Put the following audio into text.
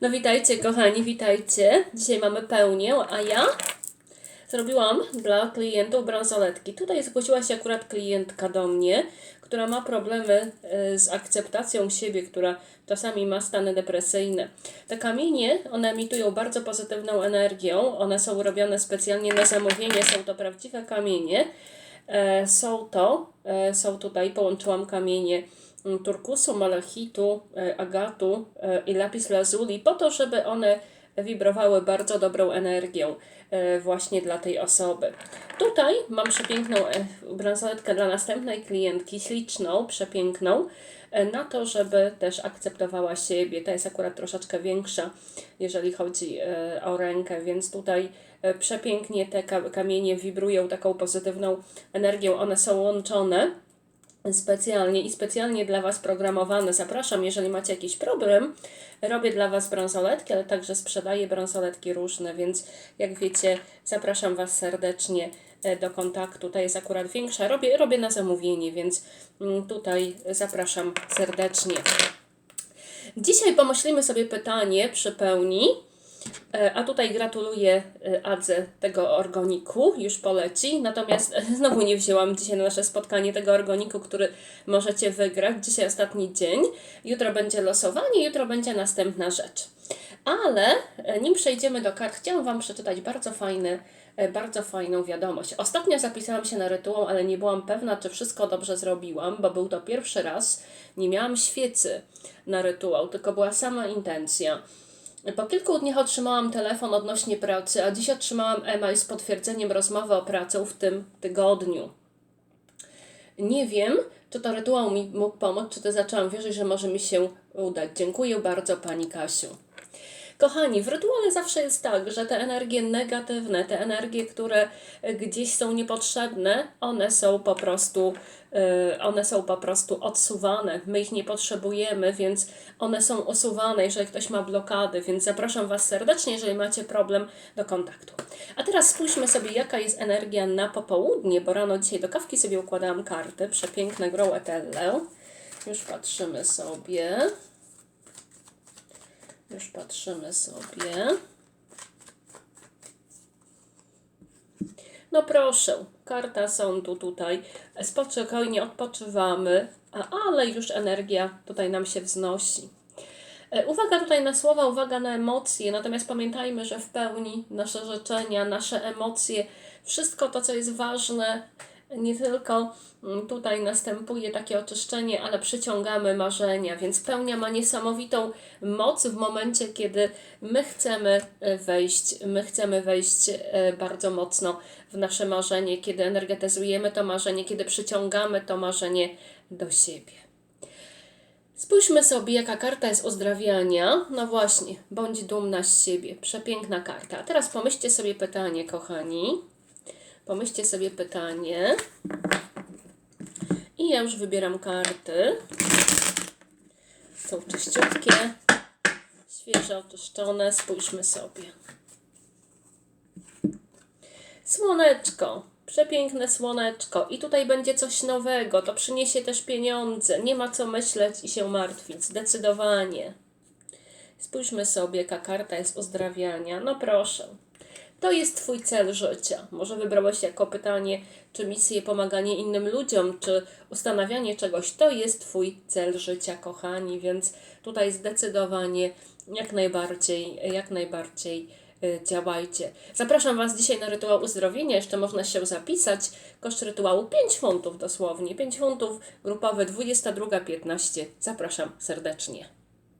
No witajcie kochani, witajcie. Dzisiaj mamy pełnię, a ja zrobiłam dla klientów bransoletki. Tutaj zgłosiła się akurat klientka do mnie, która ma problemy e, z akceptacją siebie, która czasami ma stany depresyjne. Te kamienie, one emitują bardzo pozytywną energię, one są robione specjalnie na zamówienie, są to prawdziwe kamienie. E, Są to, e, są tutaj, połączyłam kamienie turkusu, malachitu, e, agatu e, i lapis lazuli po to, żeby one wibrowały bardzo dobrą energią e, właśnie dla tej osoby. Tutaj mam przepiękną bransoletkę dla następnej klientki, śliczną, przepiękną, na to, żeby też akceptowała siebie. Ta jest akurat troszeczkę większa, jeżeli chodzi o rękę, więc tutaj przepięknie te ka- kamienie wibrują taką pozytywną energią. One są łączone specjalnie i specjalnie dla Was programowane. Zapraszam, jeżeli macie jakiś problem, robię dla Was bransoletki, ale także sprzedaję bransoletki różne, więc jak wiecie, zapraszam Was serdecznie e, do kontaktu. Ta jest akurat większa, robię, robię na zamówienie, więc mm, tutaj zapraszam serdecznie. Dzisiaj pomyślimy sobie pytanie przy pełni. E, A tutaj gratuluję e, Adze tego organiku, już poleci. Natomiast e, znowu nie wzięłam dzisiaj na nasze spotkanie tego organiku, który możecie wygrać. Dzisiaj ostatni dzień. Jutro będzie losowanie, jutro będzie następna rzecz. Ale nim przejdziemy do kart, chciałam Wam przeczytać bardzo fajny, bardzo fajną wiadomość. Ostatnio zapisałam się na rytuał, ale nie byłam pewna, czy wszystko dobrze zrobiłam, bo był to pierwszy raz. Nie miałam świecy na rytuał, tylko była sama intencja. Po kilku dniach otrzymałam telefon odnośnie pracy, a dziś otrzymałam e-mail z potwierdzeniem rozmowy o pracę w tym tygodniu. Nie wiem, czy to rytuał mi mógł pomóc, czy to zaczęłam wierzyć, że może mi się udać. Dziękuję bardzo Pani Kasiu. Kochani, w rytuale zawsze jest tak, że te energie negatywne, te energie, które e, gdzieś są niepotrzebne, one są po prostu, e, one są po prostu odsuwane. My ich nie potrzebujemy, więc one są usuwane, jeżeli ktoś ma blokady, więc zapraszam Was serdecznie, jeżeli macie problem do kontaktu. A teraz spójrzmy sobie, jaka jest energia na popołudnie, bo rano dzisiaj do kawki sobie układałam karty, przepiękne Grow Etelle. Już patrzymy sobie. Już patrzymy sobie. No proszę, karta sądu tutaj. Spokojnie odpoczywamy, ale już energia tutaj nam się wznosi. E, Uwaga tutaj na słowa, uwaga na emocje, natomiast pamiętajmy, że w pełni nasze życzenia, nasze emocje, wszystko to, co jest ważne, nie tylko mm, tutaj następuje takie oczyszczenie, ale przyciągamy marzenia, więc pełnia ma niesamowitą moc w momencie, kiedy my chcemy e, wejść, my chcemy wejść e, bardzo mocno w nasze marzenie, kiedy energetyzujemy to marzenie, kiedy przyciągamy to marzenie do siebie. Spójrzmy sobie, jaka karta jest uzdrawiania. No właśnie, bądź dumna z siebie. Przepiękna karta. A teraz pomyślcie sobie pytanie, kochani. Pomyślcie sobie pytanie. I ja już wybieram karty. Są czyściutkie, świeże, oczyszczone. Spójrzmy sobie. Słoneczko. Przepiękne słoneczko. I tutaj będzie coś nowego. To przyniesie też pieniądze. Nie ma co myśleć i się martwić. Zdecydowanie. Spójrzmy sobie, jaka karta jest uzdrawiania. No proszę. To jest Twój cel życia. Może wybrałeś jako pytanie, czy misję pomaganie innym ludziom, czy ustanawianie czegoś. To jest Twój cel życia, kochani, więc tutaj zdecydowanie jak najbardziej, jak najbardziej y, działajcie. Zapraszam Was dzisiaj na rytuał uzdrowienia. Jeszcze można się zapisać. Koszt rytuału 5 funtów dosłownie. 5 funtów, grupowy 22.15. Zapraszam serdecznie.